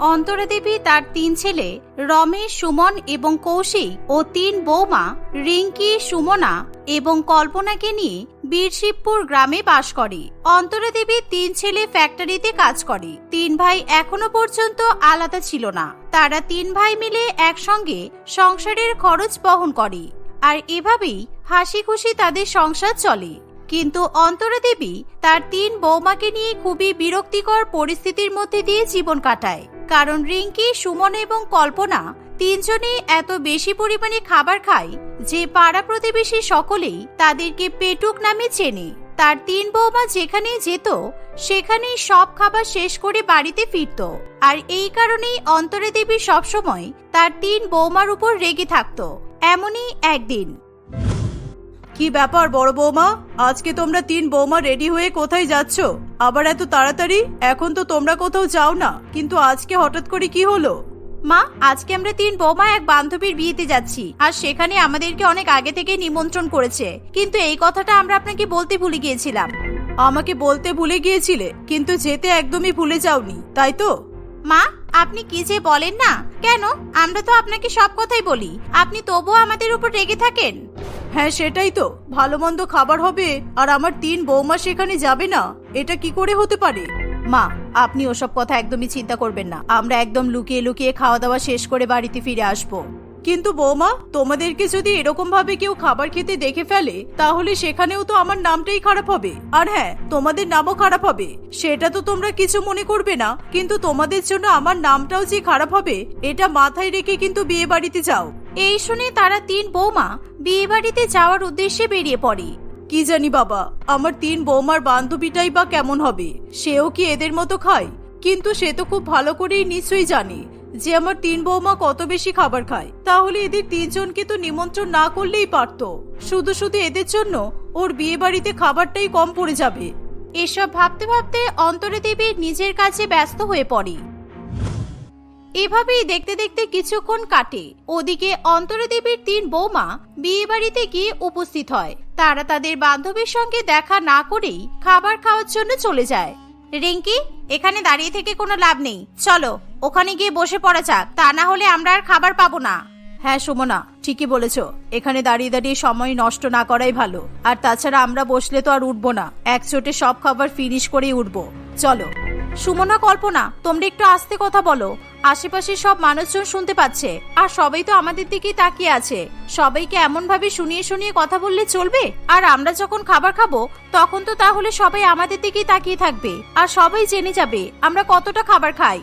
অন্তরা দেবী তার তিন ছেলে, রমেশ, সুমন এবং কৌশিক ও তিন বৌমা, রিঙ্কি, সুমনা এবং কল্পনাকে নিয়ে বীরশিবপুর গ্রামে বাস করে। অন্তরা দেবীর তিন ছেলে ফ্যাক্টরিতে কাজ করে। তিন ভাই এখনও পর্যন্ত আলাদা ছিল না। তারা তিন ভাই মিলে একসঙ্গে সংসারের খরচ বহন করে। আর এভাবেই হাসি খুশি তাদের সংসার চলে। কিন্তু অন্তরা দেবী তার তিন বৌমাকে নিয়ে খুবই বিরক্তিকর পরিস্থিতির মধ্যে দিয়ে জীবন কাটায়। কারণ রিঙ্কি, সুমন এবং কল্পনা তিনজনেই এত বেশি পরিমাণে খাবার খায় যে পাড়া প্রতিবেশী সকলেই তাদেরকে পেটুক নামে চেনে। তার তিন বৌমা যেখানেই যেত, সেখানেই সব খাবার শেষ করে বাড়িতে ফিরত। আর এই কারণেই অন্তরে দেবী সবসময় তার তিন বৌমার উপর রেগে থাকতো। এমনই একদিন কি ব্যাপার বড় বৌমা? আজকে তোমরা তিন বৌমা রেডি হয়ে কোথায় যাচ্ছ? আবার এত তাড়াতাড়ি? এখন তো তোমরা কোথাও যাও না। কিন্তু আজকে হঠাৎ করে কি হলো? মা আজকে আমরা তিন বৌমা এক বান্ধবীর বিয়েতে যাচ্ছি। আর সেখানে আমাদেরকে অনেক আগে থেকে নিমন্ত্রণ করেছে। কিন্তু এই কথাটা আমরা আপনাকে বলতে ভুলে গিয়েছিলাম। আমাকে বলতে ভুলে গিয়েছিলে কিন্তু যেতে একদমই ভুলে যাওনি তাই তো? মা আপনি কি যে বলেন না? কেন? আমরা তো আপনাকে সব কথাই বলি। আপনি তবুও আমাদের উপর রেগে থাকেন? হ্যাঁ সেটাই তো। ভালো মন্দ খাবার হবে আর আমার তিন বৌমা সেখানে যাবে না। এটা কি করে হতে পারে? মা, আপনি ওসব কথা একদমই চিন্তা করবেন না। আমরা একদম লুকিয়ে লুকিয়ে খাওয়া দাওয়া শেষ করে বাড়িতে ফিরে আসব। কিন্তু বৌমা, তোমাদেরকে যদি এরকম ভাবে কেউ খাবার খেতে দেখে ফেলে, তাহলে সেখানেও তো আমার নামটাই খারাপ হবে। আর হ্যাঁ তোমাদের নামও খারাপ হবে। সেটা তো তোমরা কিছু মনে করবে না। কিন্তু তোমাদের জন্য আমার নামটাও যে খারাপ হবে, এটা মাথায় রেখে কিন্তু বিয়ে বাড়িতে যাও। এই শুনে তারা তিন বৌমা বিয়ে বাড়িতে যাওয়ার উদ্দেশ্যে বেরিয়ে পড়ে। কি জানি বাবা আমার তিন বৌমার বান্ধবীটাই বা কেমন হবে? সেও কি এদের মতো খায়? কিন্তু সে তো খুব ভালো করেই নিশ্চয়ই জানে যে আমার তিন বৌমা কত বেশি খাবার খায়। তাহলে এদের তিনজনকে তো নিমন্ত্রণ না করলেই পারতো। শুধু শুধু এদের জন্য ওর বিয়ে বাড়িতে খাবারটাই কম পড়ে যাবে। এসব ভাবতে ভাবতে অন্তরে দেবী নিজের কাছে ব্যস্ত হয়ে পড়ে। এভাবেই দেখতে দেখতে কিছুক্ষণ কাটে। ওদিকে অন্তরে দেবীর তিন বৌমা বিয়ে বাড়িতে গিয়ে উপস্থিত হয়। তারা তাদের বান্ধবীর সঙ্গে দেখা না করেই খাবার খাওয়ার জন্য চলে যায়। রিঙ্কি, এখানে দাঁড়িয়ে থেকে কোনো লাভ নেই। চলো, ওখানে গিয়ে বসে পড়া যাক। তা না হলে আমরা আর খাবার পাবো না। হ্যাঁ সুমনা, ঠিকই বলেছ। এখানে দাঁড়িয়ে দাঁড়িয়ে সময় নষ্ট না করাই ভালো। আর তাছাড়া আমরা বসলে তো আর উঠবো না। এক চোটে সব খাবার ফিনিশ করেই উঠবো। চলো। সুমনা, কল্পনা, তোমরা একটু আস্তে কথা বলো। আশেপাশে সব মানুষজন শুনতে পাচ্ছে। আর সবাই তো আমাদের দিকেই তাকিয়ে আছে। সবাইকে এমন ভাবে শুনিয়ে শুনিয়ে কথা বললে চলবে? আর আমরা যখন খাবার খাব, তখন তো তাহলে সবাই আমাদের দিকেই তাকিয়ে থাকবে। আর সবাই জেনে যাবে, আমরা কতটা খাবার খাই।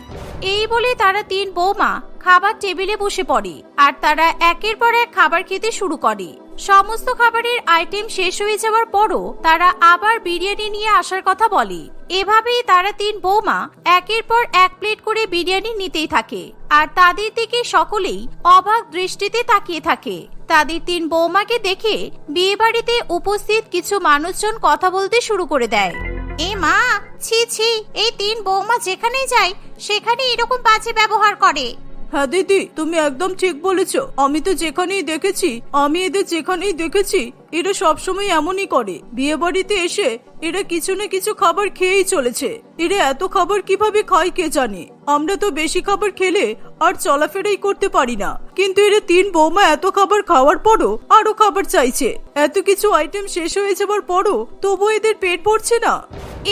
এই বলে তারা তিন বৌমা খাবার টেবিলে বসে পড়ে। আর তারা একের পর এক খাবার খেতে শুরু করে। সমস্ত খাবারের আইটেম শেষ হয়ে যাওয়ার পরও তারা আবার বিরিয়ানি নিয়ে আসার কথা বলে। এভাবেই তারা তিন বৌমা একের পর এক প্লেট করে বিরিয়ানি নিতেই থাকে। আর তাদের দিকে সকলেই অবাক দৃষ্টিতে তাকিয়ে থাকে। তাদের তিন বৌমাকে দেখে বিয়েবাড়িতে উপস্থিত কিছু মানুষজন কথা বলতে শুরু করে দেয়। এ মা, ছি ছি, এই তিন বৌমা যেখানেই যায়, সেখানে এরকম বাজে ব্যবহার করে। হ্যাঁ দিদি, তুমি একদম ঠিক বলেছ। আমি তো যেখানেই দেখেছি, আমি এদের যেখানেই দেখেছি, এরা সবসময় এমনই করে। বিয়ে বাড়িতে এসে এরা কিছু না কিছু খাবার খেয়েই চলেছে। এরা এত খাবার কীভাবে খায় কে জানে? আমরা তো বেশি খাবার খেলে আর চলাফেরাই করতে পারি না। কিন্তু এরা তিন বৌমা এত খাবার খাওয়ার পরও আরও খাবার চাইছে। এত কিছু আইটেম শেষ হয়ে যাবার পরও তবু এদের পেট ভরছে না।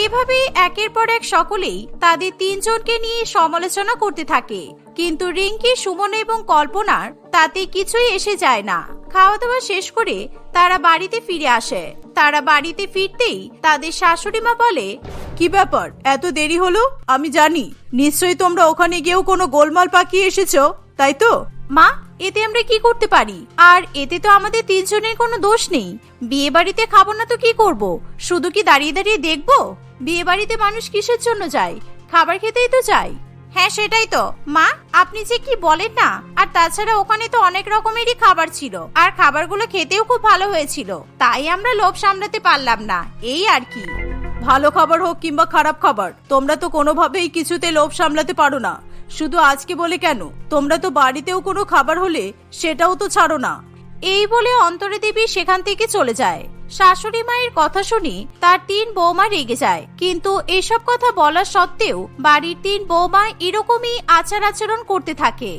এভাবে একের পর এক সকলেই তাদের তিনজনকে নিয়ে সমালোচনা করতে থাকে। কিন্তু রিঙ্কি, সুমন এবং কল্পনার তাতে কিছুই এসে যায় না। খাওয়া দাওয়া শেষ করে তারা বাড়িতে ফিরে আসে। তারা বাড়িতে ফিরতেই তাদের শাশুড়ি মা বলে, কি ব্যাপার? এত দেরি হলো? আমি জানি, নিশ্চয়ই তোমরা ওখানে গিয়েও কোনো গোলমাল পাকিয়ে এসেছ, তাই তো? মা, এতে আমরা কি করতে পারি? আর এতে তো আমাদের তিনজনের কোনো দোষ নেই। বিয়ে বাড়িতে খাব না তো কি করব? শুধু কি দাঁড়িয়ে দাঁড়িয়ে দেখব? বিয়ে বাড়িতে মানুষ কিসের জন্য যায়? খাবার খেতেই তো যায় হ্যাঁ সেটাই তো। মা, আপনি যে কি বলেন না? আর তাছাড়া ওখানে তো অনেক রকমেরই খাবার ছিল। আর খাবারগুলো খেতেও খুব ভালো হয়েছিল। তাই আমরা লোভ সামলাতে পারলাম না। এই আর কি। ভালো খাবার হোক কিংবা খারাপ খাবার, তোমরা তো কোনোভাবেই কিছুতে লোভ সামলাতে পারো না। শুধু আজকে বলে কেন, তোমরা তো বাড়িতেও কোনো খাবার হলে সেটাও তো ছাড়ো না। এই বলে অন্তরে দেবী সেখান থেকে চলে যায়। শাশুড়ি মায়ের কথা শুনে তার তিন বৌমা রেগে যায়। কিন্তু এসব কথা বলা সত্ত্বেও বাড়ির তিন বৌমা এরকমই আচার আচরণ করতে থাকে।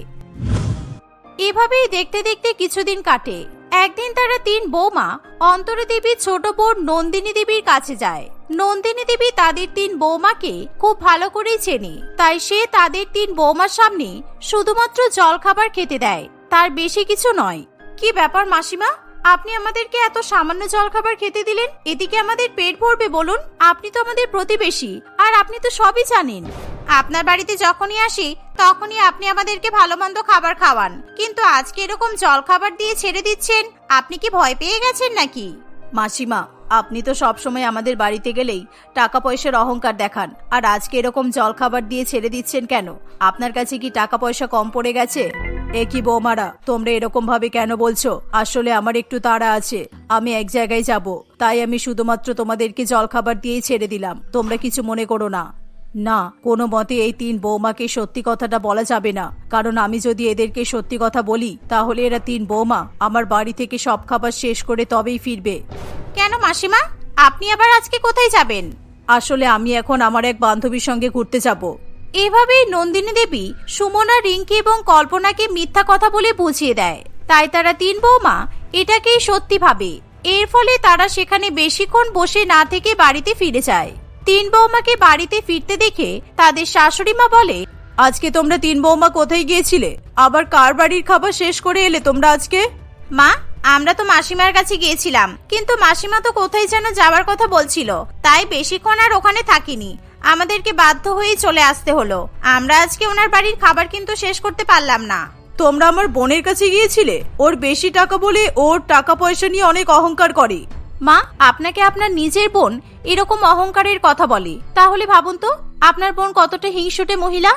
এভাবেই দেখতে দেখতে কিছুদিন কাটে। একদিন তারা তিন বৌমা অন্তরা দেবীর ছোট বোন নন্দিনী দেবীর কাছে যায়। নন্দিনী দেবী তাদের তিন বৌমাকে খুব ভালো করেই চেনে। তাই সে তাদের তিন বৌমার সামনে শুধুমাত্র জলখাবার খেতে দেয়। তার বেশি কিছু নয়। কি ব্যাপার মাসিমা? আপনি আমাদেরকে এত সামান্য জলখাবার খেতে দিলেন, এদিকে আমাদের পেট ভরবে বলুন। আপনি তো আমাদের প্রতিবেশী, আর আপনি তো সবই জানেন। আপনার বাড়িতে যখনই আসি, তখনই আপনি আমাদেরকে ভালো মন্দ খাবার খাওয়ান। কিন্তু আজকে এরকম জল খাবার দিয়ে ছেড়ে দিচ্ছেন, আপনি কি ভয় পেয়ে গেছেন নাকি? মাসিমা, আপনি তো সবসময় আমাদের বাড়িতে গেলেই টাকা পয়সার অহংকার দেখান। আর আজকে এরকম জলখাবার দিয়ে ছেড়ে দিচ্ছেন কেন? আপনার কাছে কি টাকা পয়সা কম পড়ে গেছে? এ কি বৌমারা তোমরা এরকম ভাবে কেন বলছো? আসলে আমার একটু তাড়া আছে আমি এক জায়গায় যাব। তাই আমি শুধুমাত্র তোমাদেরকে জলখাবার দিয়েই ছেড়ে দিলাম তোমরা কিছু মনে করো না। না কোনো মতে এই তিন বৌমাকে সত্যি কথাটা বলা যাবে না কারণ আমি যদি এদেরকে সত্যি কথা বলি তাহলে এরা তিন বৌমা আমার বাড়ি থেকে সব খাবার শেষ করে তবেই ফিরবে। কেন মাসিমা? আপনি আবার আজকে কোথায় যাবেন? আসলে আমি এখন আমার এক বান্ধবীর সঙ্গে ঘুরতে যাব। এভাবেই নন্দিনী দেবী সুমনা, রিঙ্কি এবং কল্পনাকে মিথ্যা কথা বলে বুঝিয়ে দেয়। তাই তারা তিন বৌমা এটাকেই সত্যি ভাবে। এর ফলে তারা সেখানে বেশিক্ষণ বসে না থেকে বাড়িতে ফিরে যায়। তিন বৌমাকে বাড়িতে ফিরতে দেখে তাদের শাশুড়ি মা বলে, আজকে তোমরা তিন বৌমা কোথায় গিয়েছিলে? আবার কার বাড়ির খাবার শেষ করে এলে তোমরা আজকে? মা আমরা তো মাসিমার কাছে গিয়েছিলাম কিন্তু মাসিমা তো কোথায় যেন যাওয়ার কথা বলছিল তাই বেশিক্ষণ আর ওখানে থাকিনি। আমাদেরকে বাধ্য হয়েই চলে আসতে হলো। আমরা আজকে ওনার বাড়ির খাবার কিন্তু শেষ করতে পারলাম না। তোমরা আমার বোনের কাছে গিয়েছিলে? ওর বেশি টাকা বলে ওর টাকা পয়সা নিয়ে অনেক অহংকার করে। মা আপনাকে আপনার নিজের বোন এরকম অহংকারের কথা বলে। তাহলে ভাবুন তো আপনার বোন কতটা হিংসুটে মহিলা?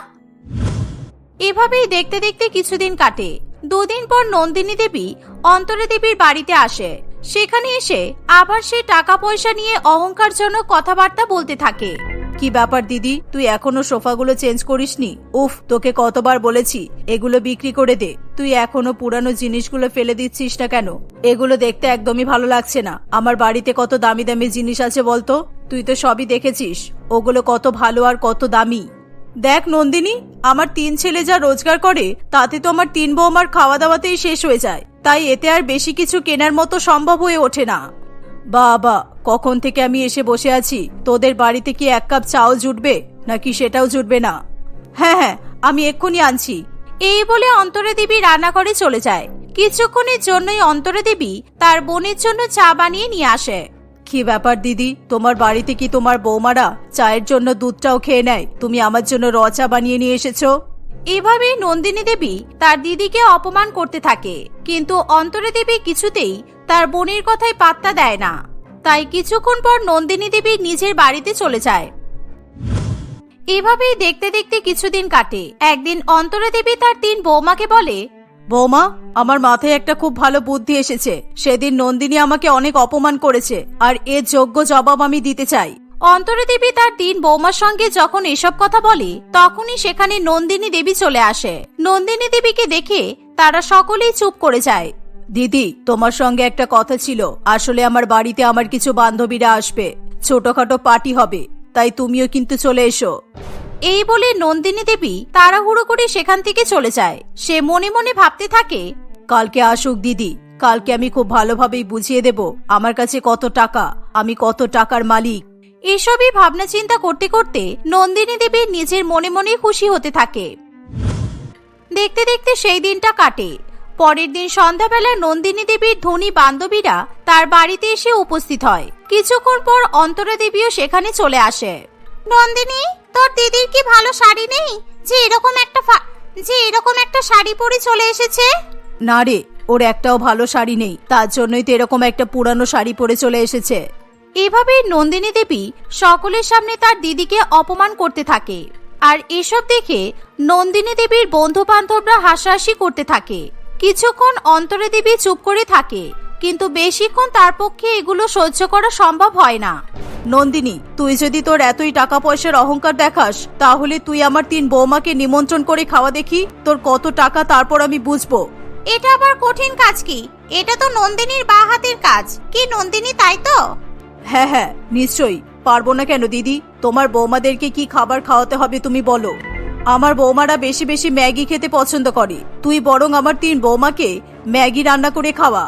এভাবেই দেখতে দেখতে কিছুদিন কাটে। দুদিন পর নন্দিনী দেবী অন্তরা দেবীর বাড়িতে আসে। সেখানে এসে আবার সে টাকা পয়সা নিয়ে অহংকারজনক কথাবার্তা বলতে থাকে। কি ব্যাপার দিদি? তুই এখনও সোফাগুলো চেঞ্জ করিসনি? উফ, তোকে কতবার বলেছি, এগুলো বিক্রি করে দে। তুই এখনও পুরানো জিনিসগুলো ফেলে দিচ্ছিস না কেন? এগুলো দেখতে একদমই ভালো লাগছে না। আমার বাড়িতে কত দামি দামি জিনিস আছে বলতো? তুই তো সবই দেখেছিস। ওগুলো কত ভালো আর কত দামি। দেখ নন্দিনী, আমার তিন ছেলে যা রোজগার করে, তাতে তো আমার তিন বৌমার খাওয়া দাওয়াতেই শেষ হয়ে যায়। তাই এতে আর বেশি কিছু কেনার মতো সম্ভব হয়ে ওঠে না। বাবা, কখন থেকে আমি এসে বসে আছি? তোদের বাড়িতে কি এক কাপ চাও জুটবে? নাকি সেটাও জুটবে না? হ্যাঁ হ্যাঁ আমি এক্ষুনি আনছি। এই বলে অন্তরে দেবী রান্নাঘরে চলে যায়। কিছুক্ষণের জন্যই অন্তরে দেবী তার বোনের জন্য চা বানিয়ে নিয়ে আসে। কি ব্যাপার, দিদি? তোমার বাড়িতে কি তোমার বৌমারা চায়ের জন্য দুধটাও খেয়ে নেয়? তুমি আমার জন্য র চা বানিয়ে নিয়ে এসেছ। এভাবেই নন্দিনী দেবী তার দিদিকে অপমান করতে থাকে। কিন্তু অন্তরে দেবী কিছুতেই তার বোনের কথায় পাত্তা দেয় না। তাই কিছুক্ষণ পর নন্দিনী দেবী নিজের বাড়িতে চলে যায়। এভাবেই দেখতে দেখতে কিছুদিন কাটে। একদিন অন্তরা দেবী তার তিন বৌমাকে বলে বৌমা আমার মাথায় একটা খুব ভালো বুদ্ধি এসেছে। সেদিন নন্দিনী আমাকে অনেক অপমান করেছে আর এর যোগ্য জবাব আমি দিতে চাই। অন্তরা দেবী তার তিন বৌমার সঙ্গে যখন এসব কথা বলে তখনই সেখানে নন্দিনী দেবী চলে আসে। নন্দিনী দেবীকে দেখে তারা সকলেই চুপ করে যায়। দিদি তোমার সঙ্গে একটা কথা ছিল। আসলে আমার বাড়িতে আমার কিছু বান্ধবীরা আসবে। ছোটখাটো পার্টি হবে তাই তুমিও কিন্তু চলে এসো। এই বলে নন্দিনী দেবী তাড়াহুড়ো করে সেখান থেকে চলে যায়। সে মনে মনে ভাবতে থাকে, কালকে আসুক দিদি, কালকে আমি খুব ভালোভাবেই বুঝিয়ে দেব আমার কাছে কত টাকা, আমি কত টাকার মালিক। এসবই ভাবনা চিন্তা করতে করতে নন্দিনী দেবী নিজের মনে মনে খুশি হতে থাকে। দেখতে দেখতে সেই দিনটা কাটে। পরের দিন সন্ধ্যাবেলা নন্দিনী দেবীর ধনী বান্ধবীরা তার বাড়িতে এসে উপস্থিত হয়। কিছুক্ষণ পর অন্তরা দেবীও সেখানে চলে আসে। নন্দিনী তোর দিদির কি ভালো শাড়ি নেই? যে এরকম একটা যে এরকম একটা শাড়ি পরে চলে এসেছে? না রে ওর একটাও ভালো শাড়ি নেই। তার জন্যই তো এরকম একটা পুরানো শাড়ি পরে চলে এসেছে। এভাবে নন্দিনী দেবী সকলের সামনে তার দিদিকে অপমান করতে থাকে। আর এসব দেখে নন্দিনী দেবীর বন্ধু বান্ধবরা হাসাহাসি করতে থাকে। কিছুক্ষণ অন্তরে দেবী চুপ করে থাকে। কিন্তু বেশিক্ষণ তার পক্ষে এগুলো সহ্য করা সম্ভব হয় না। নন্দিনী তুই যদি তোর এতই টাকা পয়সার অহংকার দেখাস তাহলে তুই আমার তিন বৌমাকে নিমন্ত্রণ করে খাওয়া দেখি তোর কত টাকা তারপর আমি বুঝব। এটা আবার কঠিন কাজ কি? এটা তো নন্দিনীর বা হাতের কাজ। কি নন্দিনী তাই তো? হ্যাঁ হ্যাঁ নিশ্চয়ই। পারব না কেন দিদি? তোমার বৌমাদেরকে কি খাবার খাওয়াতে হবে তুমি বলো। আমার বৌমারা বেশি বেশি ম্যাগি খেতে পছন্দ করে। তুই বরং আমার তিন বৌমাকে ম্যাগি রান্না করে খাওয়া।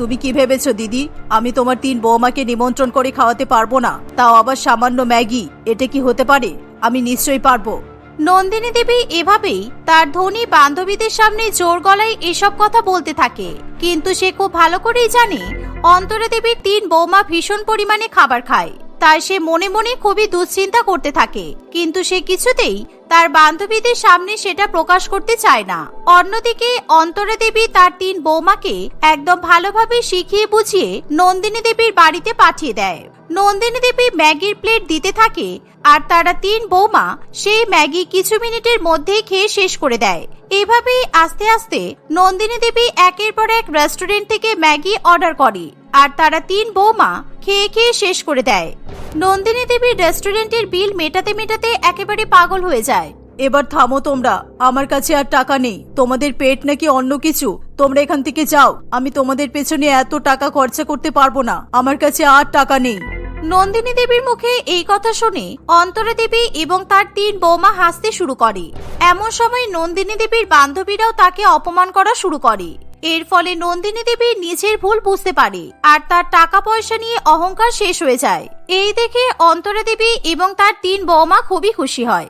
তুমি কি ভেবেছো, দিদি? আমি তোমার তিন বৌমাকে নিমন্ত্রণ করে খাওয়াতে পারব না। তাও আবার সামান্য ম্যাগি, এটা কি হতে পারে? আমি নিশ্চয়ই পারব। নন্দিনী দেবী এভাবেই তার ধনী বান্ধবীদের সামনে জোর গলায় এসব কথা বলতে থাকে। কিন্তু সে খুব ভালো করেই জানে, অন্তরা দেবীর তিন বৌমা ভীষণ পরিমাণে খাবার খায়। তাই সে মনে মনে খুবই দুশ্চিন্তা করতে থাকে। কিন্তু সে কিছুতেই তার বান্ধবীদের সামনে সেটা প্রকাশ করতে চায় না। অন্যদিকে অন্তরা দেবী তার তিন বৌমাকে একদম ভালোভাবে শিখিয়ে বুঝিয়ে নন্দিনী দেবীর বাড়িতে পাঠিয়ে দেয়। নন্দিনী দেবী ম্যাগির প্লেট দিতে থাকে আর তারা তিন বৌমা সেই ম্যাগি কিছু মিনিটের মধ্যেই খেয়ে শেষ করে দেয়। এভাবেই আস্তে আস্তে নন্দিনী দেবী একের পর এক রেস্টুরেন্ট থেকে ম্যাগি অর্ডার করে আর তারা তিন বৌমা খেয়ে খেয়ে শেষ করে দেয়। নন্দিনী দেবীর রেস্টুরেন্টের বিল মেটাতে মেটাতে একেবারে পাগল হয়ে যায়। এবার থামো তোমরা আমার কাছে আর টাকা নেই। তোমাদের পেট নাকি অন্য কিছু। তোমরা এখান থেকে যাও। আমি তোমাদের পেছনে এত টাকা খরচা করতে পারব না। আমার কাছে আর টাকা নেই। নন্দিনী দেবীর মুখে এই কথা শুনে অন্তরা দেবী এবং তার তিন বৌমা হাসতে শুরু করে। এমন সময় নন্দিনী দেবীর বান্ধবীরাও তাকে অপমান করা শুরু করে। এর ফলে নন্দিনী দেবী নিজের ভুল বুঝতে পারে আর তার টাকা পয়সা নিয়ে অহংকার শেষ হয়ে যায়। এই দেখে অন্তরা দেবী এবং তার তিন বৌমা খুবই খুশি হয়।